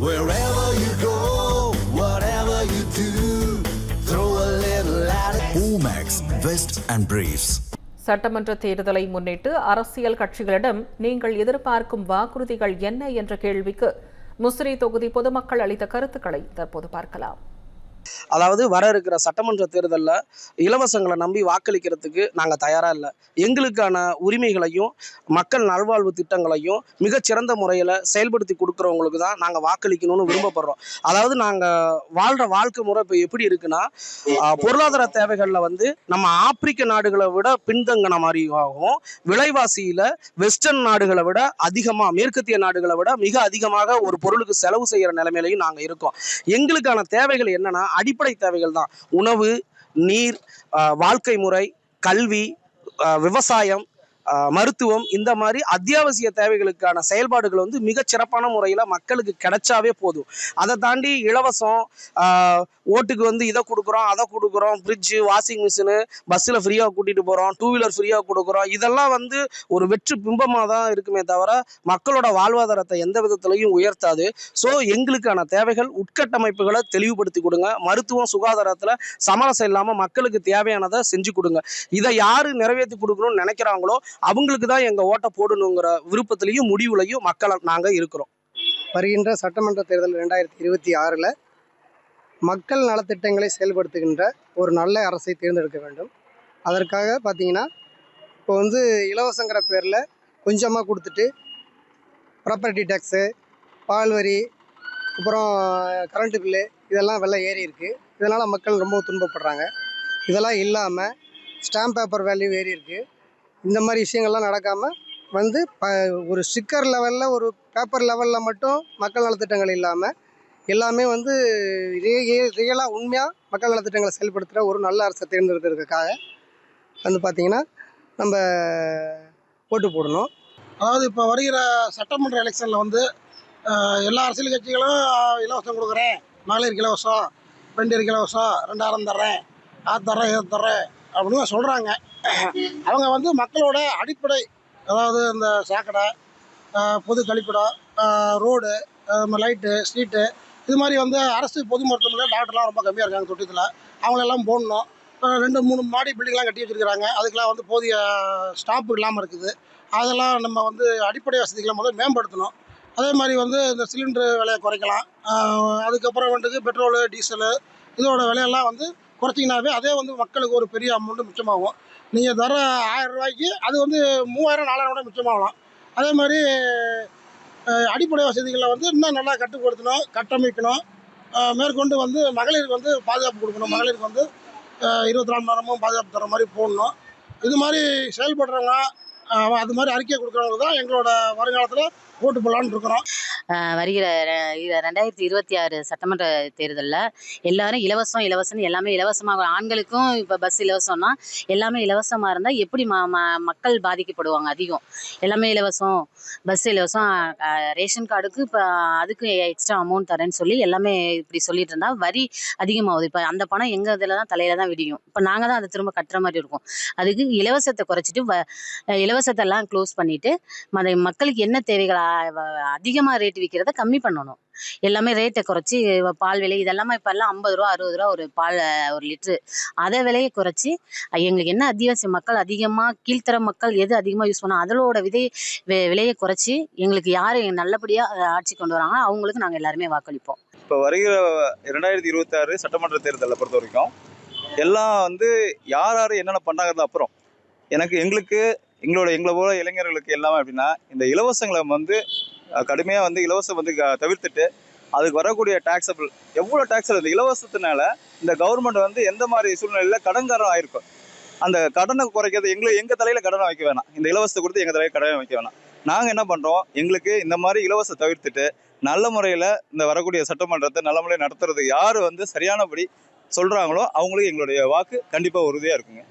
Wherever you go, whatever you do, throw a little at it. Omax, Vest and Briefs. சட்டமன்ற தேர்தலை முன்னிட்டு அரசியல் கட்சிகளிடம் நீங்கள் எதிர்பார்க்கும் வாக்குறுதிகள் என்ன என்ற கேள்விக்கு முசிறி தொகுதி பொதுமக்கள் அளித்த கருத்துக்களை தற்போது பார்க்கலாம் அதாவது வர இருக்கிற சட்டமன்ற தேர்தலில் இலவசங்களை நம்பி வாக்களிக்கிறதுக்கு நாங்கள் தயாராக இல்லை. எங்களுக்கான உரிமைகளையும் மக்கள் நல்வாழ்வு திட்டங்களையும் மிகச்சிறந்த முறையில் செயல்படுத்தி கொடுக்குறவங்களுக்கு தான் நாங்கள் வாக்களிக்கணும்னு விரும்பப்படுறோம். அதாவது நாங்கள் வாழ்கிற வாழ்க்கை முறை இப்போ எப்படி இருக்குன்னா பொருளாதார தேவைகளில் வந்து நம்ம ஆப்பிரிக்க நாடுகளை விட பின்தங்கின மாதிரியாகவும் விலைவாசியில் வெஸ்டர்ன் நாடுகளை விட அதிகமாக மேற்கத்திய நாடுகளை விட மிக அதிகமாக ஒரு பொருளுக்கு செலவு செய்கிற நிலைமையிலையும் நாங்கள் இருக்கோம். எங்களுக்கான தேவைகள் என்னன்னா அடிப்படை தேவைகள் தான். உணவு நீர் வாழ்க்கை முறை கல்வி விவசாயம் மருத்துவம் இந்த மாதிரி அத்தியாவசிய தேவைகளுக்கான செயல்பாடுகள் வந்து மிக சிறப்பான முறையில் மக்களுக்கு கிடைச்சாவே போதும். அதை தாண்டி இலவசம் ஓட்டுக்கு வந்து இதை கொடுக்குறோம் அதை கொடுக்குறோம் ஃப்ரிட்ஜு வாஷிங் மிஷினு பஸ்ஸில் ஃப்ரீயாக கூட்டிகிட்டு போகிறோம் டூ வீலர் ஃப்ரீயாக கொடுக்குறோம். இதெல்லாம் வந்து ஒரு வெற்று பிம்பமாக தான் இருக்குமே தவிர மக்களோட வாழ்வாதாரத்தை எந்த விதத்துலையும் உயர்த்தாது. ஸோ எங்களுக்கான தேவைகள் உட்கட்டமைப்புகளை தெளிவுபடுத்தி கொடுங்க. மருத்துவம் சுகாதாரத்தில் சமரசம் இல்லாமல் மக்களுக்கு தேவையானதை செஞ்சு கொடுங்க. இதை யார் நிறைவேற்றி கொடுக்கணும்னு நினைக்கிறாங்களோ அவங்களுக்கு தான் எங்கள் ஓட்டை போடணுங்கிற விருப்பத்திலையும் முடிவுலையும் மக்கள் நாங்கள் இருக்கிறோம். வருகின்ற சட்டமன்ற தேர்தல் ரெண்டாயிரத்தி இருபத்தி ஆறில் மக்கள் நலத்திட்டங்களை செயல்படுத்துகின்ற ஒரு நல்ல அரசை தேர்ந்தெடுக்க வேண்டும். அதற்காக பார்த்தீங்கன்னா இப்போ வந்து இலவசங்கிற பேரில் கொஞ்சமாக கொடுத்துட்டு ப்ராப்பர்ட்டி டேக்ஸு பால் வரி அப்புறம் கரண்ட்டு பில்லு இதெல்லாம் வெள்ளம் ஏறி இருக்குது இதனால் மக்கள் ரொம்ப துன்பப்படுறாங்க. இதெல்லாம் இல்லாமல் ஸ்டாம்ப் பேப்பர் வேல்யூ ஏறி இருக்குது இந்த மாதிரி விஷயங்கள்லாம் நடக்காமல் வந்து ப ஒரு ஸ்டிக்கர் லெவலில் ஒரு பேப்பர் லெவலில் மட்டும் மக்கள் நலத்திட்டங்கள் இல்லாமல் எல்லாமே வந்து ரியலாக உண்மையாக மக்கள் நலத்திட்டங்களை செயல்படுத்துகிற ஒரு நல்ல அரசை தேர்ந்தெடுக்கிறதுக்காக வந்து பார்த்திங்கன்னா நம்ம ஓட்டு போடணும். அதாவது இப்போ வருகிற சட்டமன்ற எலெக்ஷனில் வந்து எல்லா அரசியல் கட்சிகளும் இலவசம் கொடுக்குறேன். மகளிருக்கு இலவசம் பெண்டிற்கு இலவசம் ரெண்டாயிரம் தர்றேன் அது தர்றேன் இது தர்றேன். அப்படின்னு சொல்கிறாங்க அவங்க வந்து மக்களோட அடிப்படை அதாவது இந்த சாக்கடை பொது கழிப்பிடம் ரோடு லைட்டு ஸ்ட்ரீட்டு இது மாதிரி வந்து அரசு பொது மருத்துவமனையில் டாக்டர்லாம் ரொம்ப கம்மியாக இருக்காங்க தொட்டத்தில். அவங்களெல்லாம் போடணும். ரெண்டு மூணு மாடி பில்டிங்லாம் கட்டி வச்சிருக்கிறாங்க. அதுக்கெல்லாம் வந்து போதிய ஸ்டாப் இல்லாமல் இருக்குது. அதெல்லாம் நம்ம வந்து அடிப்படை வசதிகளை முதல்ல மேம்படுத்தணும். அதே மாதிரி வந்து இந்த சிலிண்டர் விலையை குறைக்கலாம். அதுக்கப்புறம் வந்துட்டு பெட்ரோலு டீசலு இதோட விலையெல்லாம் வந்து குறைச்சிங்கனாவே அதே வந்து மக்களுக்கு ஒரு பெரிய அமௌண்ட்டு மிச்சமாகும். நீங்கள் தர ஆயிரம் ரூபாய்க்கு அது வந்து மூவாயிரம் நாலாயிரம் கூட மிச்சமாகலாம். அதே மாதிரி அடிப்படை வசதிகளை வந்து இன்னும் நல்லா கட்டுப்படுத்தணும் கட்டமைக்கணும். மேற்கொண்டு வந்து மகளிருக்கு வந்து பாதுகாப்பு கொடுக்கணும். மகளிருக்கு வந்து இருபத்தி நாலு மணி நேரமும் பாதுகாப்பு தர மாதிரி போடணும். இது மாதிரி செயல்படுறவங்க அது மாதிரி அறிக்கை கொடுக்குறவங்க தான் எங்களோட வருங்காலத்தில் ஓட்டு போடலான்னு இருக்கிறோம். வருகிற ரெண்டாயிரத்தி இருபத்தி ஆறு சட்டமன்ற தேர்தலில் எல்லாரும் இலவசம் இலவசம்னு எல்லாமே இலவசமாக ஆண்களுக்கும் இப்போ பஸ் இலவசம்னா எல்லாமே இலவசமாக இருந்தால் எப்படி ம ம மக்கள் பாதிக்கப்படுவாங்க அதிகம்? எல்லாமே இலவசம் பஸ் இலவசம் ரேஷன் கார்டுக்கு இப்போ அதுக்கு எக்ஸ்ட்ரா அமௌண்ட் தரேன்னு சொல்லி எல்லாமே இப்படி சொல்லிட்டு இருந்தால் வரி அதிகமாகுது. இப்போ அந்த பணம் எங்கள் இதில் தான் தலையில் தான் விடியும். இப்போ நாங்கள் தான் அதை திரும்ப கட்டுற மாதிரி இருக்கும். அதுக்கு இலவசத்தை குறைச்சிட்டு வ இலவசத்தை எல்லாம் க்ளோஸ் பண்ணிவிட்டு மத மக்களுக்கு என்ன தேவைகள் அதிகமாக ரேட் விற்கிறத கம்மி பண்ணணும். எல்லாமே ரேட்டை குறைச்சி பால் விலை இதெல்லாமே இப்போ எல்லாம் ஐம்பது ரூபா அறுபது ரூபா ஒரு பால் ஒரு லிட்ரு அதை விலையை குறைச்சி எங்களுக்கு என்ன அத்தியாவசிய மக்கள் அதிகமாக கீழ்த்தர மக்கள் எது அதிகமாக யூஸ் பண்ணோம் அதோட விதை விலையை குறைச்சி எங்களுக்கு யார் நல்லபடியாக ஆட்சி கொண்டு வராங்களோ அவங்களுக்கு நாங்கள் எல்லாருமே வாக்களிப்போம். இப்போ வருகிற இரண்டாயிரத்தி இருபத்தாறு சட்டமன்ற தேர்தலை பொறுத்த வரைக்கும் எல்லாம் வந்து யார் யார் என்னென்ன பண்ணாங்கிறது அப்புறம் எனக்கு எங்களுக்கு எங்களோட எங்களை போல இளைஞர்களுக்கு எல்லாமே அப்படின்னா இந்த இலவசங்களை வந்து கடுமையாக வந்து இலவசம் வந்து க- தவிர்த்துட்டு அதுக்கு வரக்கூடிய டேக்ஸபிள் எவ்வளோ டேக்ஸ் இந்த இலவசத்தினால இந்த கவர்மெண்ட் வந்து எந்த மாதிரி சூழ்நிலையில் கடன்காரம் ஆயிருக்கும். அந்த கடனை குறைக்கிறது எங்களை எங்கள் தலையில் கடனை வைக்க வேணாம். இந்த இலவசத்தை கொடுத்து எங்கள் தலையில் கடனை வைக்க வேணாம். நாங்கள் என்ன பண்ணுறோம் எங்களுக்கு இந்த மாதிரி இலவச தவிர்த்துட்டு நல்ல முறையில் இந்த வரக்கூடிய சட்டமன்றத்தை நல்ல முறையில் நடத்துறது யார் வந்து சரியானபடி சொல்கிறாங்களோ அவங்களுக்கு எங்களுடைய வாக்கு கண்டிப்பாக உறுதியாக இருக்குங்க.